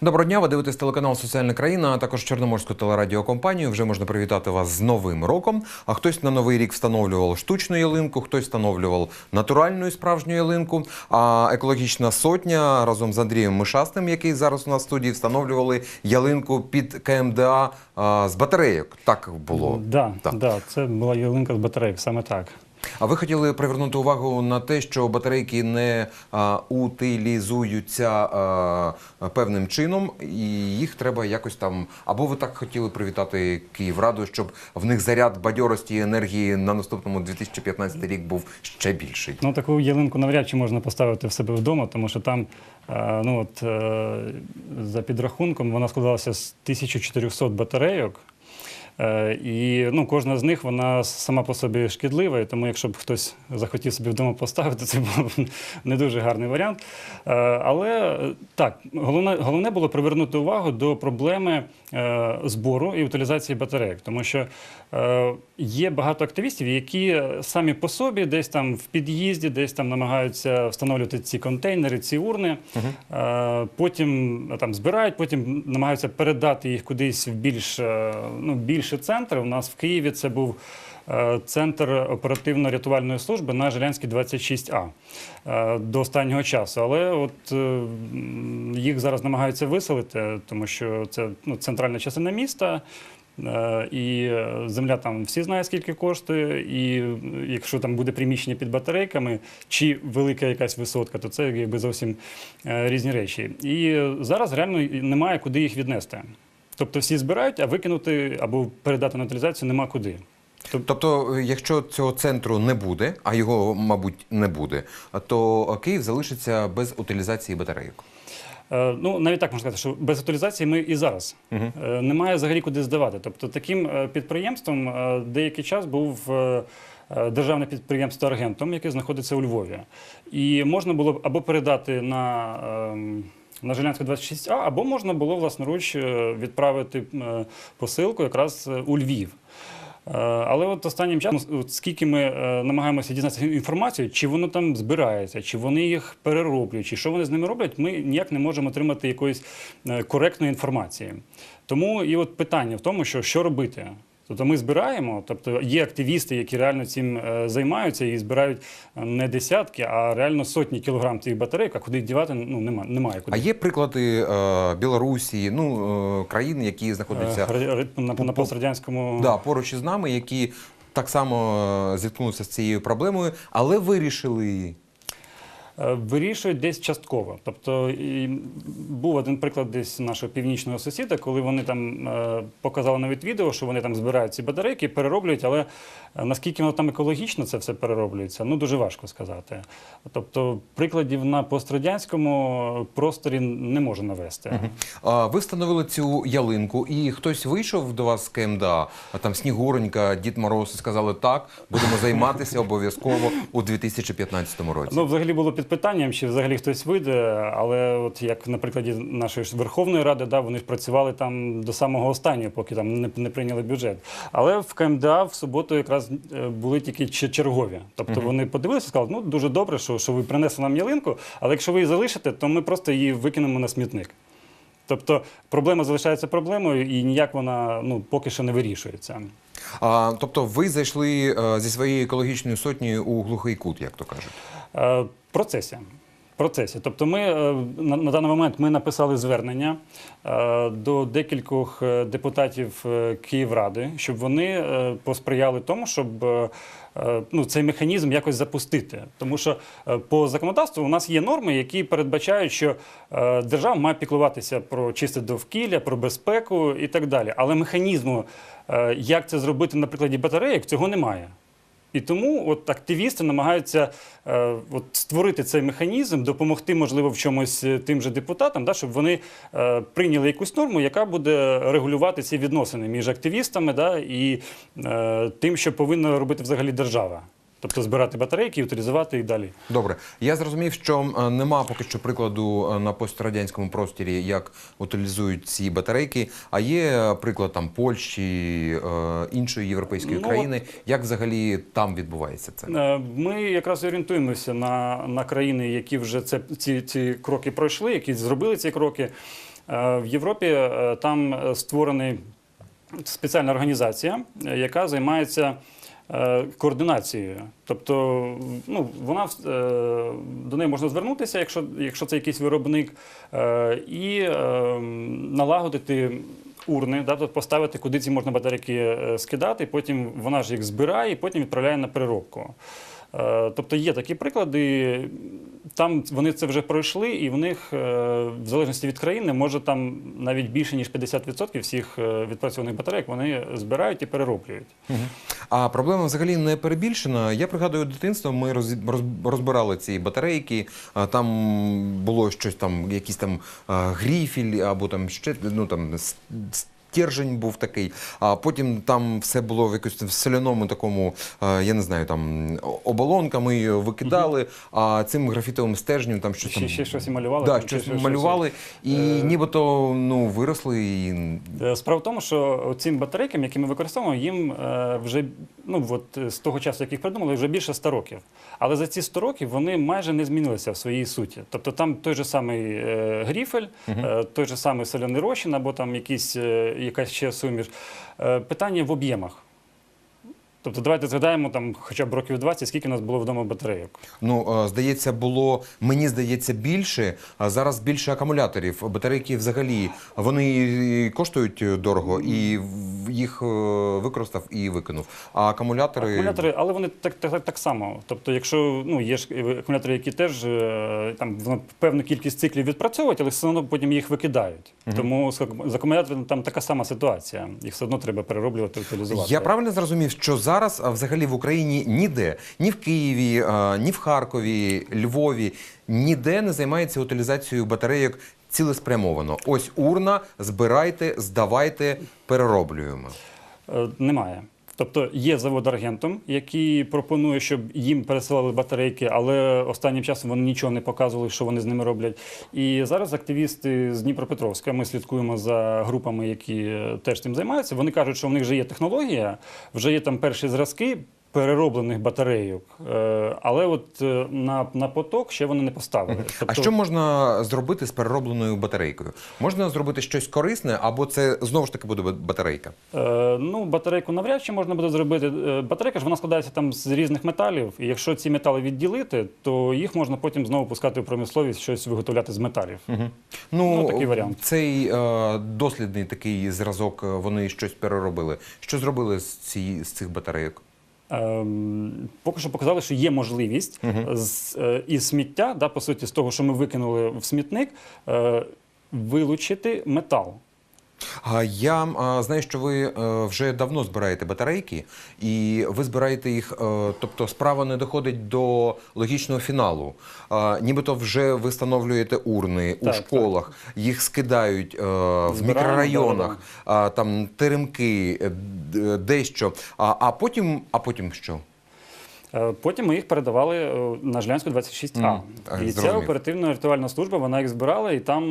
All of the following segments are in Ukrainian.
Доброго дня, ви дивитесь телеканал Соціальна країна, а також Чорноморську телерадіокомпанію. Вже можна привітати вас з Новим роком. А хтось на новий рік встановлював штучну ялинку, хтось встановлював натуральну і справжню ялинку. А екологічна сотня разом з Андрієм Мишастим, який зараз у нас в студії, встановлювали ялинку під КМДА а, з батарейок. Так було. Да, Так. да, це була ялинка з батарейок, саме так. А ви хотіли привернути увагу на те, що батарейки не а, утилізуються а, певним чином, і їх треба якось там. Або ви так хотіли привітати Київраду, щоб в них заряд бадьорості і енергії на наступному 2015 рік був ще більший. Ну, таку ялинку навряд чи можна поставити в себе вдома, тому що там, е, ну от е, за підрахунком, вона складалася з 1400 батарейок. Е, І ну, кожна з них вона сама по собі шкідлива, і тому якщо б хтось захотів собі вдома поставити, це був не дуже гарний варіант. Е, Але так, головне, головне було привернути увагу до проблеми е, збору і утилізації батарейок, тому що є багато активістів, які самі по собі десь там в під'їзді, десь там намагаються встановлювати ці контейнери, ці урни, е, потім там збирають, потім намагаються передати їх кудись в більш ну, більший центр. У нас в Києві це був. е, Центр оперативно-рятувальної служби на Жилянській 26А е, до останнього часу. Але от е, їх зараз намагаються виселити, тому що це ну, центральна частина міста. І земля там всі знають, скільки коштує, і якщо там буде приміщення під батарейками чи велика якась висотка, то це якби зовсім різні речі. І зараз реально немає куди їх віднести. Тобто всі збирають, а викинути або передати на утилізацію нема куди. Тобто, якщо цього центру не буде, а його, мабуть, не буде, то Київ залишиться без утилізації батарейок. Е, Ну, навіть так можна сказати, що без утилізації ми і зараз. Е, Немає взагалі куди здавати. Тобто таким е, підприємством деякий час був державне підприємство Аргентом, яке знаходиться у Львові. І можна було б або передати на. На Жилянську 26А, або можна було власноруч е, відправити е, посилку якраз е, у Львів. Але от останнім часом, скільки ми намагаємося дізнатися інформацію, чи воно там збирається, чи вони їх перероблюють, чи що вони з ними роблять, ми ніяк не можемо отримати якоїсь коректної інформації. Тому і от питання в тому, що, що робити. Тобто ми збираємо, тобто є активісти, які реально цим е, займаються і збирають е, не десятки, а реально сотні кілограм цих батарейок, а куди їх дівати ну, немає, немає куди. А є приклади е, Білорусі, ну е, країн, які знаходяться Е, на, на пострадянському да, поруч із нами, які так само е, зіткнулися з цією проблемою, але вирішили. Вирішують десь частково. Тобто і був один приклад десь нашого північного сусіда, коли вони там е, показали навіть відео, що вони там збирають ці батарейки, перероблюють, але е, наскільки воно там екологічно це все перероблюється, ну дуже важко сказати. Тобто прикладів на пострадянському просторі не можу навести. А, Ви встановили цю ялинку, і хтось вийшов до вас з КМДА, а там Снігуронька, Дід Мороз, сказали так, будемо займатися обов'язково у 2015 році. Ну, взагалі було під питанням, чи взагалі хтось вийде, але от як на прикладі нашої Верховної Ради, да, вони ж працювали там до самого останнього, поки там не, не прийняли бюджет. Але в КМДА в суботу якраз е, були тільки чергові. Тобто вони подивилися і сказали, ну дуже добре, що, що ви принесли нам ялинку, але якщо ви її залишите, то ми просто її викинемо на смітник. Тобто проблема залишається проблемою, і ніяк вона ну, поки що не вирішується. А, тобто ви зайшли е, зі своєю екологічною сотнею у глухий кут, як то кажуть. Е, В процесі. Процесі. Тобто, ми е, на, на даний момент ми написали звернення е, до декількох е, депутатів е, Київради, щоб вони е, посприяли тому, щоб е, ну, цей механізм якось запустити. Тому що е, по законодавству у нас є норми, які передбачають, що е, держава має піклуватися про чисте довкілля, про безпеку і так далі. Але механізму, е, як це зробити на прикладі батарейок, цього немає. І тому от активісти намагаються е, от створити цей механізм, допомогти, можливо, в чомусь е, тим же депутатам, да, щоб вони е, прийняли якусь норму, яка буде регулювати ці відносини між активістами да, і е, тим, що повинна робити взагалі держава. Тобто збирати батарейки, утилізувати і далі. Добре, я зрозумів, що е, нема поки що прикладу е, на пострадянському просторі, як утилізують ці батарейки. А є е, приклад там Польщі, іншої європейської Ну, країни. Як взагалі там відбувається це? Ми якраз орієнтуємося на, на країни, які вже це, ці, ці кроки пройшли, які зробили ці кроки. В Європі там створений спеціальна організація, яка займається координацією. Тобто, ну, вона е, до неї можна звернутися, якщо, якщо це якийсь виробник, е, і е, налагодити. Урни, да, тобто поставити, куди ці можна батарейки е, скидати, потім вона ж їх збирає і потім відправляє на переробку. Е, Тобто є такі приклади. Там вони це вже пройшли, і в них, е, в залежності від країни, може там навіть більше ніж 50% всіх е, відпрацьованих батарейок вони збирають і перероблюють. А проблема взагалі не перебільшена. Я пригадую дитинство, ми роз, роз- розбирали ці батарейки. Там було щось там, якийсь там гріфіль або там ще ну там стержень був такий. А потім там все було в якось в соляному такому, я не знаю, там о- оболонка. Ми її викидали, а цим графітовим стержнем там щось Ще, там. ще щось і малювали. Да, щось ще малювали, і Е, нібито ну виросли і Е, Справа в тому, що цим батарейкам, які ми використовуємо, їм е, вже ну от е, з того часу, як їх придумали, вже більше 100 років. Але за ці 100 років вони майже не змінилися в своїй суті. Тобто там той же самий е, гріфель, е, той же самий соляний розчин або там якісь, е, якась ще суміш. Е, питання в об'ємах. Тобто давайте згадаємо там хоча б років 20, скільки у нас було вдома батарейок. Ну, е, здається, було мені здається більше. А зараз більше акумуляторів. Батарейки взагалі вони коштують дорого, і їх е, використав і викинув. А акумулятори, Акумулятори, але вони так, так, так само. Тобто, якщо ну є ж акумулятори, які теж е, там воно певну кількість циклів відпрацьовують, але все одно потім їх викидають. Тому з з акумуляторами там така сама ситуація. Їх все одно треба перероблювати, утилізувати. Я правильно зрозумів, що зараз а, взагалі в Україні ніде, ні в Києві, ні в Харкові, Львові, ніде не займається утилізацією батарейок цілеспрямовано. Ось урна, збирайте, здавайте, перероблюємо. Е, Немає. Тобто є завод аргентом, який пропонує, щоб їм пересилали батарейки, але останнім часом вони нічого не показували, що вони з ними роблять. І зараз активісти з Дніпропетровська, ми слідкуємо за групами, які е, теж цим займаються. Вони кажуть, що в них вже є технологія, вже є там перші зразки. Перероблених батарейок, Е, але от е, на, на поток ще вони не поставили. А Тобто- що можна зробити з переробленою батарейкою? Можна зробити щось корисне, або це знову ж таки буде батарейка? Е, ну, батарейку навряд чи можна буде зробити. Е, Батарейка ж вона складається там з різних металів, і якщо ці метали відділити, то їх можна потім знову пускати в промисловість, щось виготовляти з металів. Ну, Ну, такий варіант. Цей е, дослідний такий зразок, вони щось переробили. Що зробили з, ці, з цих батарейок? Ем, поки що показали, що є можливість з, е, із сміття, да, по суті, з того, що ми викинули в смітник, е, вилучити метал. Я знаю, що ви е, вже давно збираєте батарейки, і ви збираєте їх. е, тобто, справа не доходить до логічного фіналу. Нібито вже ви встановлюєте урни у Так, школах, їх скидають е, в Збираємо, мікрорайонах, там теремки, дещо. А потім, а потім що? Е, Потім ми їх передавали е, на Жилянську 26А. mm, А, і ця оперативна рятувальна служба вона їх збирала, і там,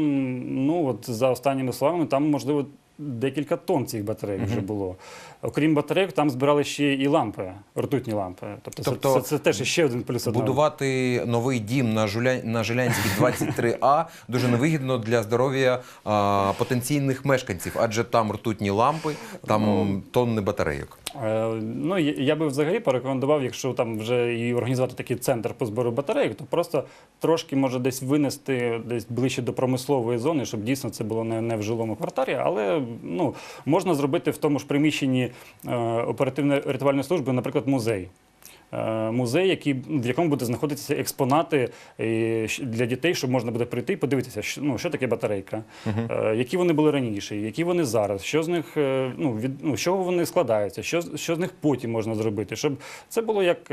ну от за останніми словами, там можливо. Декілька тонн цих батарей вже було. Окрім батарейок, там збирали ще і лампи, ртутні лампи. Тобто, це- Тобто це, це, теж ще один плюс одного. Будувати новий дім на Жуля... на Жилянській 23А дуже невигідно для здоров'я а, потенційних мешканців, адже там ртутні лампи, там Ну, тонни батарейок. Е, Ну, я би взагалі порекомендував, якщо там вже і організувати такий центр по збору батарейок, то просто трошки може десь винести десь ближче до промислової зони, щоб дійсно це було не, не в жилому кварталі, але ну, можна зробити в тому ж приміщенні е, оперативної рятувальної служби, наприклад, музей. Е, Музей, який, в якому буде знаходитися експонати е, для дітей, щоб можна буде прийти і подивитися, що, ну, що таке батарейка, е, які вони були раніше, які вони зараз, що з них, ну, від, ну, чого вони складаються, що, що з них потім можна зробити, щоб це було як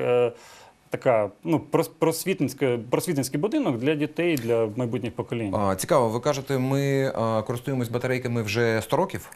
така ну, прос- просвітницька, просвітницький будинок для дітей, для майбутніх поколінь. А, цікаво, ви кажете, ми а, користуємось батарейками вже 100 років?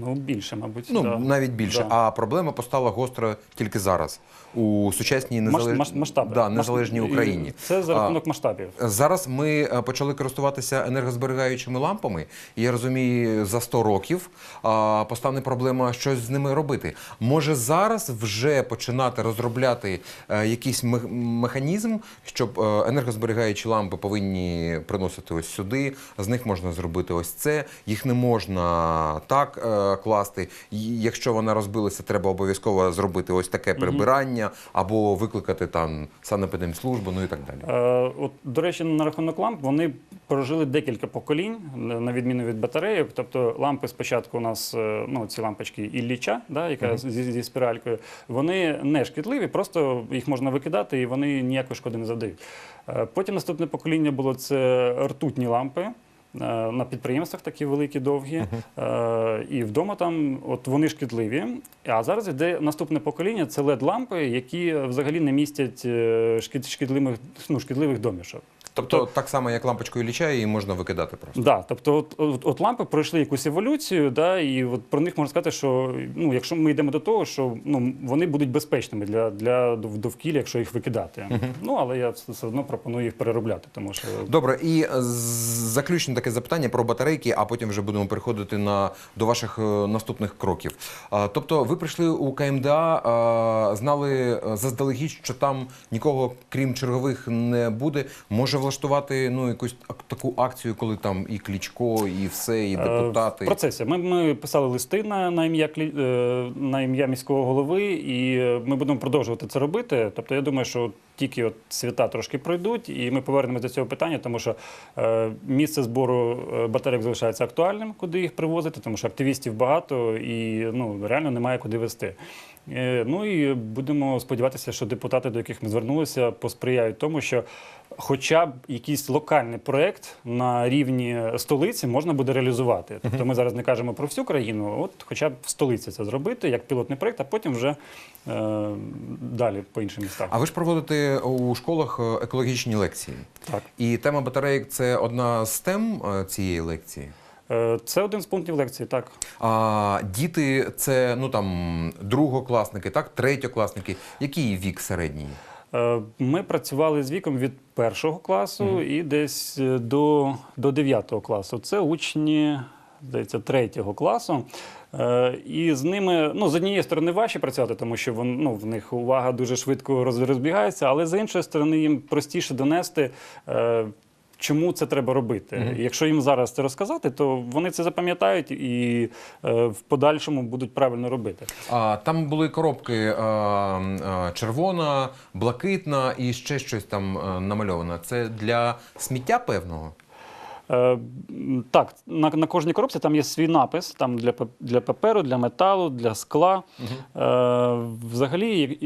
Ну, більше, мабуть. Ну да. навіть більше. Да. А проблема постала гостро тільки зараз у сучасній незалеж... маш- масштаби. да, незалежній Маш- Україні. Це за А, рахунок масштабів. Зараз ми е, почали користуватися енергозберігаючими лампами, я розумію, за 100 років а, постане проблема щось з ними робити. Може зараз вже починати розробляти е, якийсь мех- механізм, щоб е, енергозберігаючі лампи повинні приносити ось сюди. З них можна зробити ось це. Їх не можна так класти. Якщо вона розбилася, треба обов'язково зробити ось таке прибирання або викликати там санепідемслужбу, ну і так далі. Е, от, до речі, на рахунок ламп вони прожили декілька поколінь, на відміну від батарейок. Тобто лампи спочатку у нас, е, ну, ці лампочки Ілліча, да, яка зі, зі спіралькою, вони не шкідливі, просто їх можна викидати і вони ніякої шкоди не завдають. Е, Потім наступне покоління було це ртутні лампи. Е, На підприємствах такі великі, довгі, Е, і вдома там от вони шкідливі. А зараз йде наступне покоління це led лампи які взагалі не містять е, шкідливих, ну, шкідливих домішок. Тобто, так само, як лампочку Ілліча, її можна викидати просто. Да, тобто, от, от, от лампи пройшли якусь еволюцію, да, і от про них можна сказати, що ну, якщо ми йдемо до того, що ну, вони будуть безпечними для, для довкілля, якщо їх викидати. Ну, але я все все одно пропоную їх переробляти, тому що Добре, і е, заключне таке запитання про батарейки, а потім вже будемо переходити на до ваших е, наступних кроків. А, тобто, ви прийшли у КМДА, а, знали е, заздалегідь, що там нікого крім чергових не буде. Може влаштувати ну якусь ак- таку акцію, коли там і Клічко, і все, і Е, депутати. В процесі. Ми, ми писали листи на, на, ім'я, е, на ім'я міського голови, і е, ми будемо продовжувати це робити. Тобто, я думаю, що тільки от свята трошки пройдуть, і ми повернемося до цього питання, тому що місце збору батарейок залишається актуальним, куди їх привозити, тому що активістів багато і ну, реально немає куди вести. Е, Ну і будемо сподіватися, що депутати, до яких ми звернулися, посприяють тому, що хоча б якийсь локальний проєкт на рівні столиці можна буде реалізувати. Тобто ми зараз не кажемо про всю країну, от хоча б в столиці це зробити як пілотний проєкт, а потім вже е, далі по іншим містах. А ви ж проводите у школах е, екологічні лекції. Так. І тема батарейок це одна з тем е, цієї лекції. Е, Це один з пунктів лекції, так. А діти це ну там другокласники, так, третьокласники. Який вік середній? Е, Ми працювали з віком від першого класу і десь е, до, до 9 класу. Це учні, здається, третього класу. І з ними, ну, з однієї сторони, важче працювати, тому що вон, ну, в них увага дуже швидко роз- розбігається, але з іншої сторони, їм простіше донести. Е, Чому це треба робити? І Якщо їм зараз це розказати, то вони це запам'ятають і е, в подальшому будуть правильно робити. А, там були коробки е, а, червона, блакитна і ще щось там намальована. намальовано. Це для сміття певного. Е, так, на, на кожній коробці там є свій напис там для, для паперу, для металу, для скла. Е, взагалі,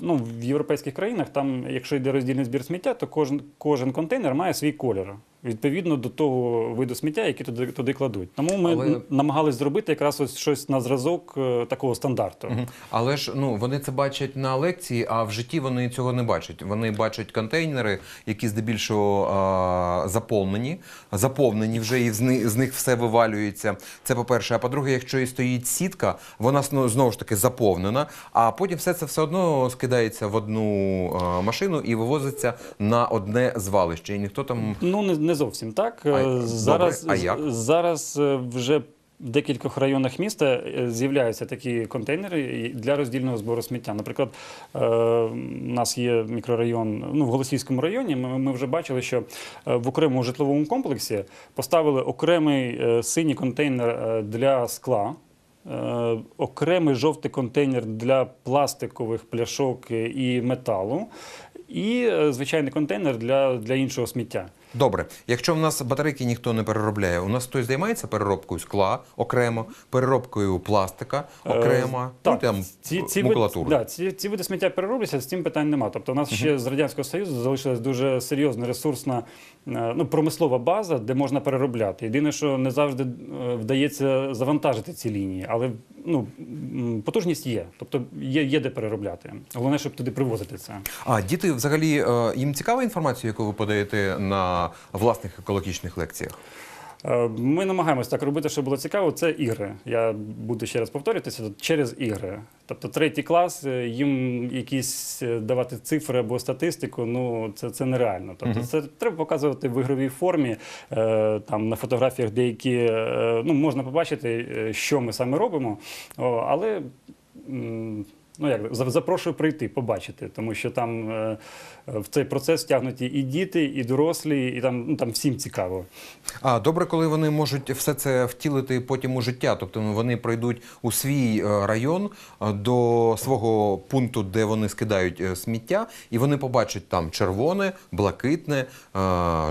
ну, в європейських країнах, там, якщо йде роздільний збір сміття, то кожен, кожен контейнер має свій колір. Відповідно до того виду сміття, який туди, туди кладуть. Тому ми Але- намагались зробити якраз ось щось на зразок е, такого стандарту. Мгм. Але ж ну вони це бачать на лекції, а в житті вони цього не бачать. Вони бачать контейнери, які здебільшого а, заповнені, заповнені вже і з них, все вивалюється. Це по-перше. А по-друге, якщо і стоїть сітка, вона зно- знову ж таки заповнена, а потім все це все одно скидається в одну а, машину і вивозиться на одне звалище. І ніхто там Ну, не, не зовсім так. А, Е, добре, зараз, а як? зараз е, вже в декількох районах міста е, з'являються такі контейнери для роздільного збору сміття. Наприклад, у нас є мікрорайон ну, в Голосівському районі. Ми, ми вже бачили, що в окремому житловому комплексі поставили окремий синій контейнер для скла. Окремий жовтий контейнер для пластикових пляшок і металу, і звичайний контейнер для, для іншого сміття. Добре, якщо в нас батарейки ніхто не переробляє, у нас хтось займається переробкою скла окремо, переробкою пластика окремо, Е, ну там ці, ці, макулатури. да, ці, ці види сміття переробляться, з цим питань нема. Тобто у нас ще з Радянського Союзу залишилась дуже серйозна ресурсна е, ну, промислова база, де можна переробляти. Єдине, що не завжди е, вдається завантажити ці лінії, але ну, потужність є. Тобто є, є де переробляти. Головне, щоб туди привозити це. А діти взагалі е, їм цікава інформація, яку ви подаєте на власних екологічних лекціях? Е, Ми намагаємося так робити, щоб було цікаво. Це ігри. Я буду ще раз повторюватися через ігри. Тобто третій клас, е, їм якісь е, давати цифри або статистику, ну це, це нереально. Тобто це треба показувати в ігровій формі. Там на фотографіях деякі ну, можна побачити, що ми саме робимо, але. Ну, як запрошую прийти, побачити, тому що там е, в цей процес втягнуті і діти, і дорослі, і там, ну, там всім цікаво. А добре, коли вони можуть все це втілити потім у життя. Тобто вони пройдуть у свій е, район е, до свого пункту, де вони скидають е, сміття, і вони побачать там червоне, блакитне, е,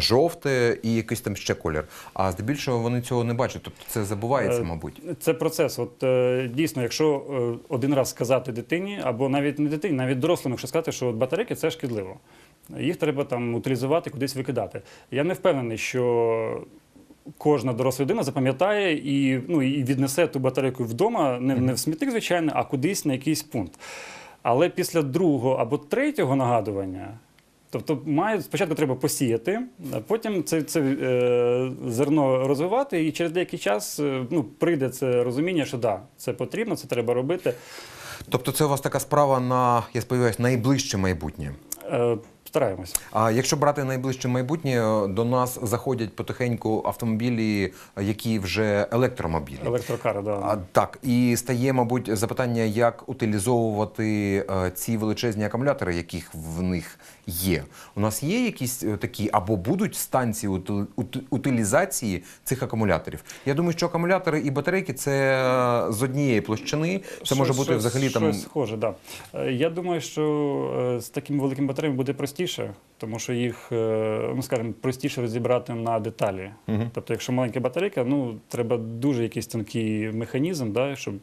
жовте і якийсь там ще колір. А здебільшого вони цього не бачать. Тобто це забувається, мабуть. Це процес. От е, дійсно, якщо один раз сказати дитині, або навіть не дитині, навіть дорослим, якщо сказати, що батарейки це шкідливо. Їх треба там утилізувати, кудись викидати. Я не впевнений, що. Кожна доросла людина запам'ятає і, ну, і віднесе ту батарейку вдома, не, не в смітник, звичайно, а кудись на якийсь пункт. Але після другого або третього нагадування, тобто має спочатку треба посіяти, а потім це, це е, зерно розвивати, і через деякий час е, ну, прийде це розуміння, що да, це потрібно, це треба робити. Тобто, це у вас така справа на, я сподіваюся, найближче майбутнє. Е, стараємось. А якщо брати найближче майбутнє, до нас заходять потихеньку автомобілі, які вже електромобілі. Електрокари, да. А, так, і стає, мабуть, запитання, як утилізовувати е, ці величезні акумулятори, яких в них є. У нас є якісь е, такі або будуть станції ути- ути- утилізації цих акумуляторів. Я думаю, що акумулятори і батарейки це е, з однієї площини. Це може бути щось- взагалі там. щось схоже, да. Е, Я думаю, що з такими великими батареями буде простіше, тому що їх, ну скажімо, простіше розібрати на деталі. Тобто, якщо маленька батарейка, ну треба дуже якийсь тонкий механізм, да, щоб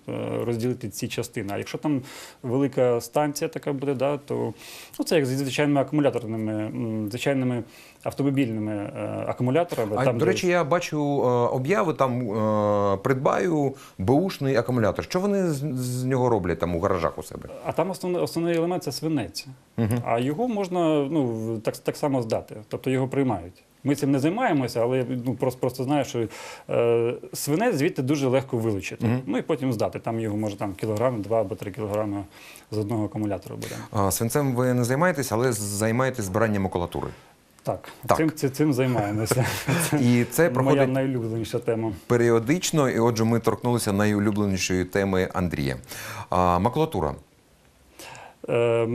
розділити ці частини. А якщо там велика станція така буде, да, то ну, це як зі звичайними акумуляторними, звичайними автомобільними е, акумуляторами. А, там, до де- речі, я бачу е, обяви там е, придбаю беушний акумулятор. Що вони з, з нього роблять там у гаражах у себе? А там основний, основний елемент це свинець. А його можна ну, в- так, так само здати, тобто його приймають. Ми цим не займаємося, але я ну, просто, просто знаю, що е, свинець звідти дуже легко вилучити. Ну і потім здати. Там його може там кілограм, два або три кілограми з одного акумулятора буде. А, Свинцем ви не займаєтесь, але займаєтесь збиранням макулатури. Так, Так. Цим, цим, цим займаємося. І це Моя найулюбленіша тема. періодично, і отже, ми торкнулися найулюбленішої теми Андрія. А, макулатура. Е,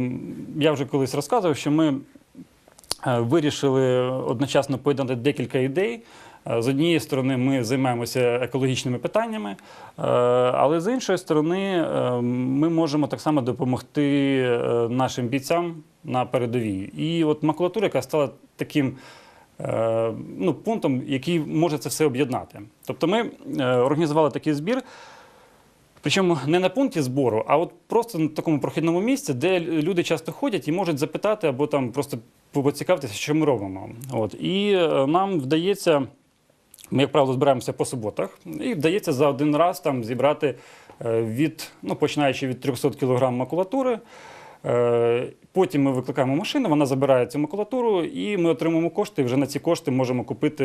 Я вже колись розказував, що ми е, вирішили одночасно поєднати декілька ідей. Е, З однієї сторони, ми займаємося екологічними питаннями, е, але з іншої сторони, ми можемо так само допомогти нашим бійцям на передовій. І от макулатура, яка стала таким е, ну, пунктом, який може це все об'єднати. Тобто ми е, організували такий збір. Причому не на пункті збору, а от просто на такому прохідному місці, де люди часто ходять і можуть запитати або там просто поцікавитися, що ми робимо. От. І е, нам вдається, ми, як правило, збираємося по суботах, і вдається за один раз там зібрати від, ну, починаючи від 300 кг макулатури. Е, Потім ми викликаємо машину, вона забирає цю макулатуру, і ми отримуємо кошти. І вже на ці кошти можемо купити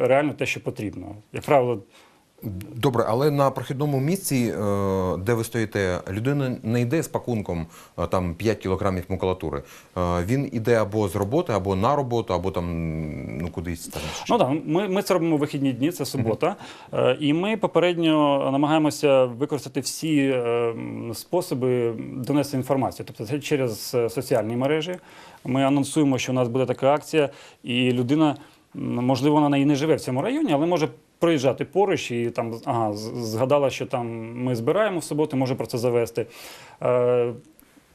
реально те, що потрібно. Як правило, Добре, але на прохідному місці, е, де ви стоїте, людина не йде з пакунком е, там 5 кілограмів макулатури. Е, Він іде або з роботи, або на роботу, або там ну кудись там. Ну так, ми, ми це робимо в вихідні дні, це субота. І ми попередньо намагаємося використати всі е, способи донести інформацію. Тобто це через соціальні мережі. Ми анонсуємо, що у нас буде така акція, і людина, можливо, вона і не живе в цьому районі, але може. Проїжджати поруч і там ага, згадала, що там ми збираємо в суботу, може про це завести. Е,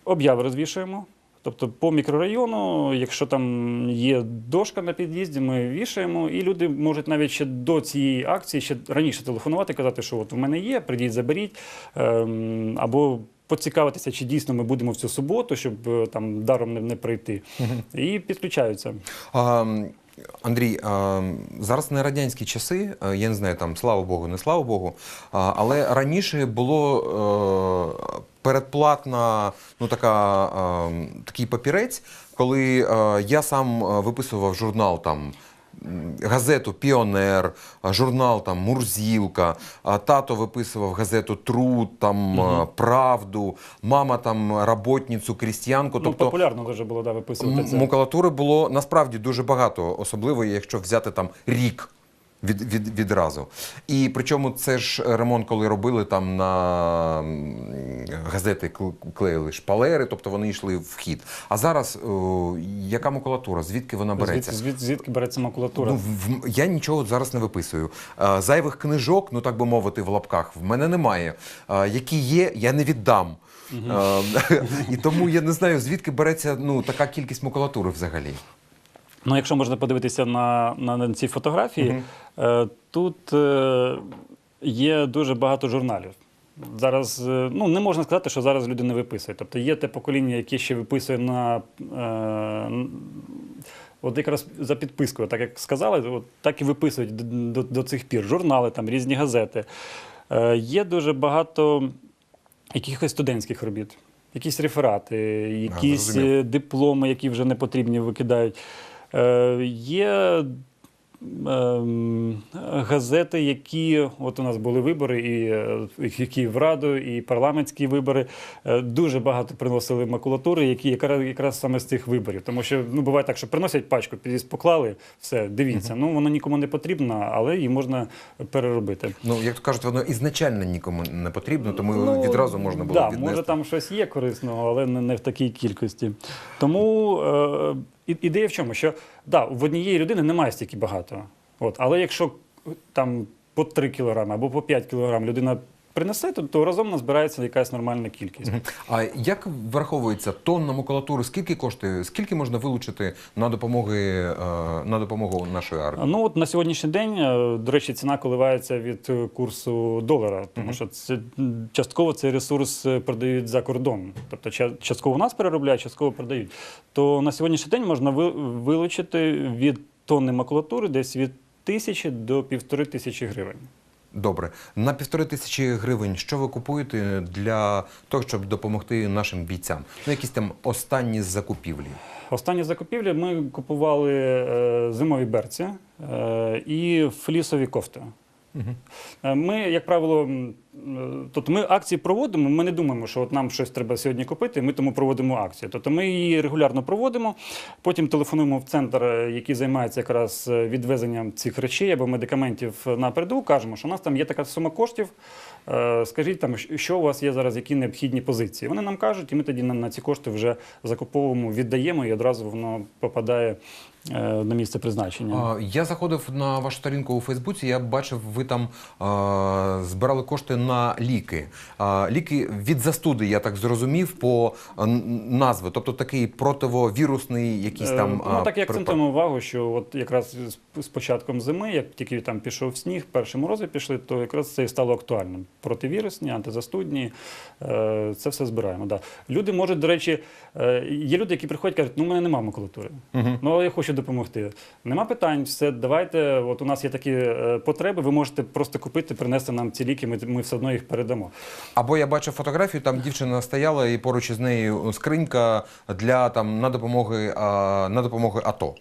обяви розвішуємо. Тобто по мікрорайону, якщо там є дошка на під'їзді, ми вішаємо, і люди можуть навіть ще до цієї акції ще раніше телефонувати, казати, що от у мене є, прийдіть, заберіть. Ем, або поцікавитися, чи дійсно ми будемо в цю суботу, щоб е, там даром не, не прийти. І підключаються. Андрій, зараз не радянські часи, я не знаю, там слава Богу, не слава Богу. Але раніше було е, передплатна, ну така, такий папірець, коли е, я сам е, виписував журнал там. Газету Піонер, журнал там Мурзілка, тато виписував газету Труд, там угу. Правду, мама там работницю, крістіянку. Ну, Тобто популярно дуже було да, виписувати це. макулатури було насправді дуже багато, особливо якщо взяти там рік. Від, від, відразу. І причому це ж ремонт, коли робили там на газети кл- клеїли шпалери, тобто вони йшли в хід. А зараз о, яка макулатура? Звідки вона береться? Звід, звід, звідки береться макулатура? Ну, в, я нічого зараз не виписую. Е, зайвих книжок, ну так би мовити, в лапках, в мене немає. Е, які є, я не віддам. Е, і тому я не знаю, звідки береться ну, така кількість макулатури взагалі. Ну, якщо можна подивитися на, на, на ці фотографії, е, тут е, є дуже багато журналів. Зараз е, ну, не можна сказати, що зараз люди не виписують. Тобто є те покоління, яке ще виписує на. Е, От якраз за підпискою, так як сказали, от так і виписують до, до, до цих пір. Журнали, там, різні газети. Е, є дуже багато якихось студентських робіт, якісь реферати, якісь зрозумів. е, дипломи, які вже не потрібні, викидають. Е, є ем, газети, які от у нас були вибори, і е, які в Раду, і парламентські вибори. Е, Дуже багато приносили макулатури, які якраз, якраз саме з цих виборів. Тому що ну буває так, що приносять пачку, поклали, все, дивіться. Ну воно нікому не потрібно, але її можна переробити. Ну, як то кажуть, воно ізначально нікому не потрібно, тому відразу можна було Ну, да, віднести. Може, там щось є корисного, але не, не в такій кількості. Тому е, ідея в чому? Що да, в однієї людини немає стільки багато. От, але якщо там по 3 кілограми або по 5 кілограм людина принесе, то, то разом назбирається якась нормальна кількість. А як враховується тонна макулатури? Скільки коштує? Скільки можна вилучити на допомоги е, на допомогу нашої армії? Ну от на сьогоднішній день, е, до речі, ціна коливається від е, курсу долара, тому що це частково цей ресурс продають за кордон. Тобто ча- частково у нас переробляють, частково продають. То на сьогоднішній день можна ви- вилучити від тонни макулатури десь від тисячі до півтори тисячі гривень. Добре, на півтори тисячі гривень. Що ви купуєте для того, щоб допомогти нашим бійцям? Ну, якісь там останні закупівлі. Останні закупівлі ми купували е, зимові берці е, і флісові кофти. Е, Ми, як правило, е, тобто ми акції проводимо. Ми не думаємо, що от нам щось треба сьогодні купити. Ми тому проводимо акцію. Тобто ми її регулярно проводимо. Потім телефонуємо в центр, е, який займається якраз відвезенням цих речей або медикаментів на переду. Кажемо, що у нас там є така сума коштів. Е, Скажіть там, що у вас є зараз, які необхідні позиції. Вони нам кажуть, і ми тоді на, ці кошти вже закуповуємо, віддаємо, і одразу воно попадає е, на місце призначення. Я заходив на вашу сторінку у Фейсбуці. Я бачив, ви там збирали кошти на ліки. Ліки від застуди, я так зрозумів, по назви, тобто такий противовірусний якийсь там. Е, ну, так препарат. акцентуємо увагу, що от якраз з початком зими, як тільки там пішов сніг, перші морози пішли, то якраз це і стало актуальним. Противірусні, антизастудні, е, це все збираємо. Да. Люди можуть, до речі, е, є люди, які приходять і кажуть, ну, у мене немає макулатури. Ну, але я хочу допомогти. Нема питань, все, давайте, от у нас є такі е, потреби, ви можете просто купити, принести нам ці ліки, ми, ми все одно їх передамо. Або я бачив фотографію, там дівчина стояла і поруч із нею скринька для там на допомоги на допомоги АТО.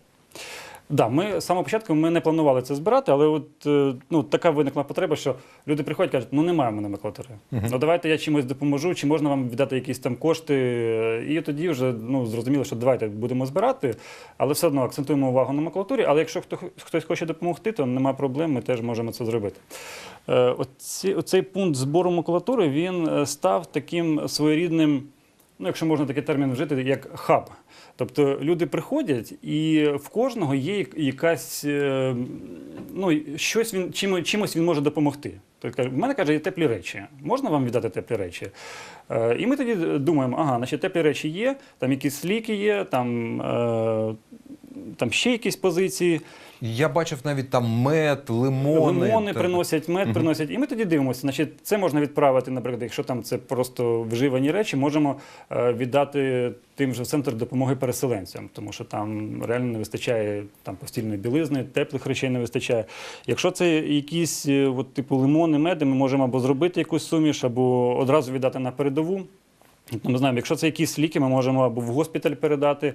Да, ми з самого початку ми не планували це збирати, але от е, ну така виникла потреба, що люди приходять кажуть, ну немає в мене макулатури. Ну давайте я чимось допоможу, чи можна вам віддати якісь там кошти. І тоді вже ну зрозуміло, що давайте будемо збирати, але все одно акцентуємо увагу на макулатурі. Але якщо хто хтось хоче допомогти, то немає проблем, ми теж можемо це зробити. Е, оці, оцей пункт збору макулатури він е, став таким своєрідним ну, якщо можна такий термін вжити, як хаб. Тобто люди приходять, і в кожного є якась е, ну, щось він чим, чимось він може допомогти. Тобто в мене каже, є теплі речі. Можна вам віддати теплі речі? Е, і ми тоді думаємо, ага, значить, теплі речі є, там якісь ліки є, там, е, там ще якісь позиції. Я бачив навіть там мед, лимони. Лимони та- приносять, мед приносять. І ми тоді дивимося. Значить, це можна відправити, наприклад, якщо там це просто вживані речі, можемо е, віддати тим же в центр допомоги переселенцям, тому що там реально не вистачає там постільної білизни, теплих речей не вистачає. Якщо це якісь е, от, типу лимони, меди, ми можемо або зробити якусь суміш, або одразу віддати на передову. Ми знаємо, якщо це якісь ліки, ми можемо або в госпіталь передати.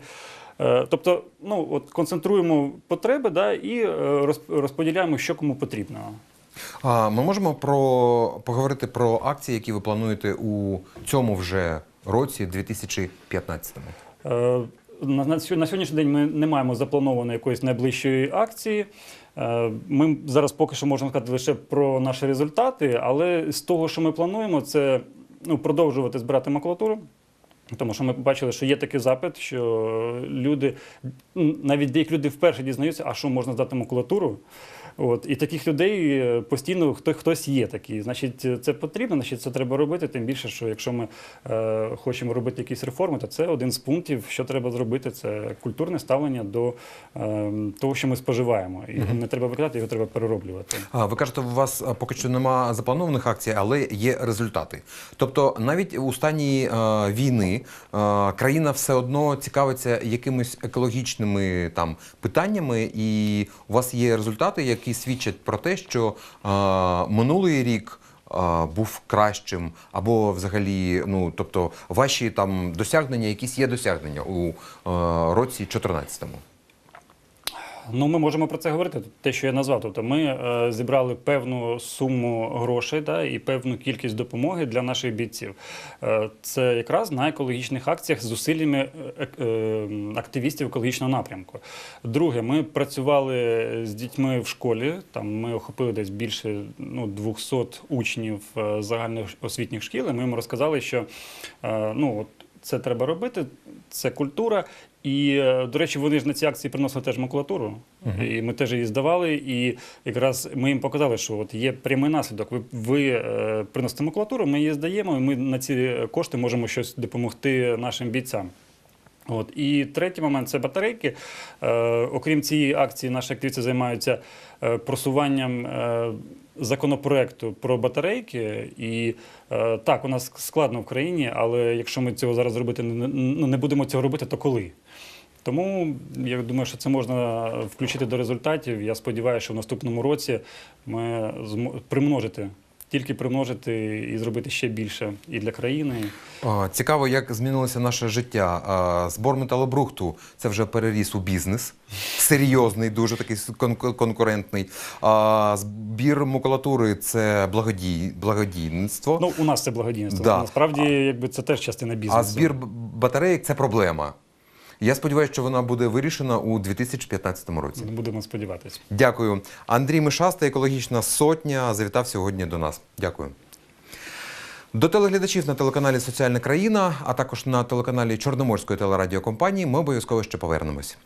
Е, Тобто, ну от концентруємо потреби, да, і е, розподіляємо, що кому потрібно. А ми можемо про поговорити про акції, які ви плануєте у цьому вже році, 2015-му. Е, На, на, на сьогоднішній день ми не маємо запланованої якоїсь найближчої акції. Е, Ми зараз поки що можемо сказати лише про наші результати, але з того, що ми плануємо, це ну, продовжувати збирати макулатуру. Тому що ми побачили, що є такий запит, що люди, навіть деякі люди вперше дізнаються, а що можна здати макулатуру. От, і таких людей е, постійно хто, хтось є такий. Значить, е, це потрібно, значить, це треба робити. Тим більше, що якщо ми е, хочемо робити якісь реформи, то це один з пунктів, що треба зробити, це культурне ставлення до е, того, що ми споживаємо. І не треба викидати, його треба перероблювати. А, ви кажете, у вас поки що нема запланованих акцій, але є результати. Тобто, навіть у стані е, війни е, країна все одно цікавиться якимись екологічними там питаннями, і у вас є результати, які свідчать про те, що е, минулий рік. е, Був кращим, або взагалі, ну тобто, ваші там досягнення, якісь є досягнення у е, році 14-му. Ну, ми можемо про це говорити. Те, що я назвав. Тобто, ми е, зібрали певну суму грошей да, і певну кількість допомоги для наших бійців. Е, це якраз на екологічних акціях з зусиллями е, е, активістів екологічного напрямку. Друге, ми працювали з дітьми в школі. Там ми охопили десь більше ну, 200 учнів е, загальних освітніх шкіл. І ми їм розказали, що е, ну, от, це треба робити, це культура. І, е, до речі, вони ж на ці акції приносили теж макулатуру, і ми теж її здавали. І якраз ми їм показали, що от є прямий наслідок. Ви, ви е, приносите макулатуру, ми її здаємо, і ми на ці кошти можемо щось допомогти нашим бійцям. От. І третій момент це батарейки. Е, окрім цієї акції, наші активісти займаються е, просуванням е, законопроекту про батарейки. І е, так, у нас складно в країні, але якщо ми цього зараз зробити не, ну, не будемо цього робити, то коли? Тому я думаю, що це можна включити до результатів. Я сподіваюся, що в наступному році ми примножити, тільки примножити і зробити ще більше і для країни. А, Цікаво, як змінилося наше життя. А, Збор металобрухту це вже переріс у бізнес. Серйозний, дуже такий кон- конкурентний. А збір макулатури це благодій, благодійництво. Ну, у нас це благодійництво. Да. Насправді, якби це теж частина бізнесу. а збір батареїк це проблема. Я сподіваюся, що вона буде вирішена у 2015 році. Будемо сподіватися. Дякую. Андрій Мишаста, екологічна сотня, завітав сьогодні до нас. Дякую. До телеглядачів на телеканалі Соціальна країна, а також на телеканалі Чорноморської телерадіокомпанії ми обов'язково ще повернемось.